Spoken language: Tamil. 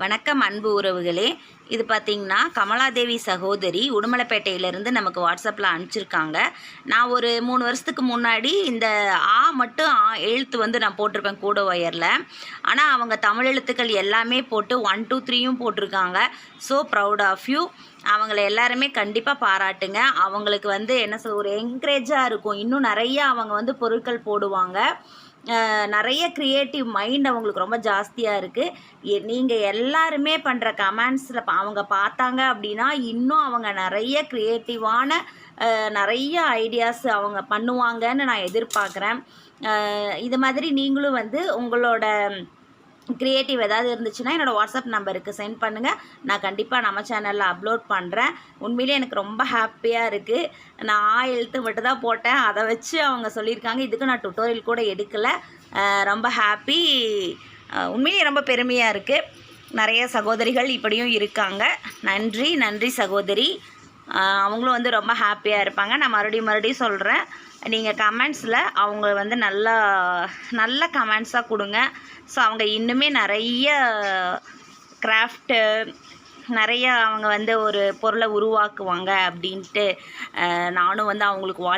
வணக்கம் அன்பு உறவுகளே. இது பார்த்திங்கன்னா கமலாதேவி சகோதரி உடுமலைப்பேட்டையிலேருந்து நமக்கு வாட்ஸ்அப்பில் அனுப்பிச்சிருக்காங்க. நான் ஒரு மூணு வருஷத்துக்கு முன்னாடி இந்த ஆ மட்டும் ஆ எழுத்து வந்து நான் போட்டிருப்பேன் கூட ஒயரில். ஆனால் அவங்க தமிழ் எழுத்துக்கள் எல்லாமே போட்டு ஒன் டூ த்ரீயும் போட்டிருக்காங்க. ஸோ ப்ரௌட் ஆஃப் யூ அவங்கள எல்லாருமே கண்டிப்பாக பாராட்டுங்க. அவங்களுக்கு வந்து என்ன சொல் ஒரு என்கரேஜாக இருக்கும். இன்னும் நிறைய அவங்க வந்து பொருட்கள் போடுவாங்க. நிறைய க்ரியேட்டிவ் மைண்ட் அவங்களுக்கு ரொம்ப ஜாஸ்தியாக இருக்குது நீங்கள் எல்லாருமே பண்ணுற கமெண்ட்ஸில் அவங்க பார்த்தாங்க அப்படின்னா இன்னும் அவங்க நிறைய க்ரியேட்டிவான நிறைய ஐடியாஸ் அவங்க பண்ணுவாங்கன்னு நான் எதிர்பார்க்குறேன். இது மாதிரி நீங்களும் வந்து உங்களோட க்ரியேட்டிவ் ஏதாவது இருந்துச்சுன்னா என்னோடய வாட்ஸ்அப் நம்பருக்கு சென்ட் பண்ணுங்கள் நான் கண்டிப்பாக நம்ம சேனலில் அப்லோட் பண்ணுறேன் உண்மையிலே எனக்கு ரொம்ப ஹாப்பியாக இருக்குது நான் ஆ எழுத்து மட்டும் தான் போட்டேன். அதை வச்சு அவங்க சொல்லியிருக்காங்க. இதுக்கு நான் டுட்டோரியல் கூட எடுக்கலை. ரொம்ப ஹாப்பி உண்மையிலே ரொம்ப பெருமையாக இருக்குது நிறைய சகோதரிகள் இப்படியும் இருக்காங்க. நன்றி நன்றி சகோதரி. அவங்களும் வந்து ரொம்ப ஹாப்பியாக இருப்பாங்க. நான் மறுபடியும் மறுபடியும் சொல்கிறேன் நீங்கள் கமெண்ட்ஸில் அவங்க வந்து நல்லா நல்ல கமெண்ட்ஸாக கொடுங்க. ஸோ அவங்க இன்னுமே நிறைய கிராஃப்ட்டு நிறைய அவங்க வந்து ஒரு பொருளை உருவாக்குவாங்க அப்படின்ட்டு நானும் வந்து அவங்களுக்கு வாழ்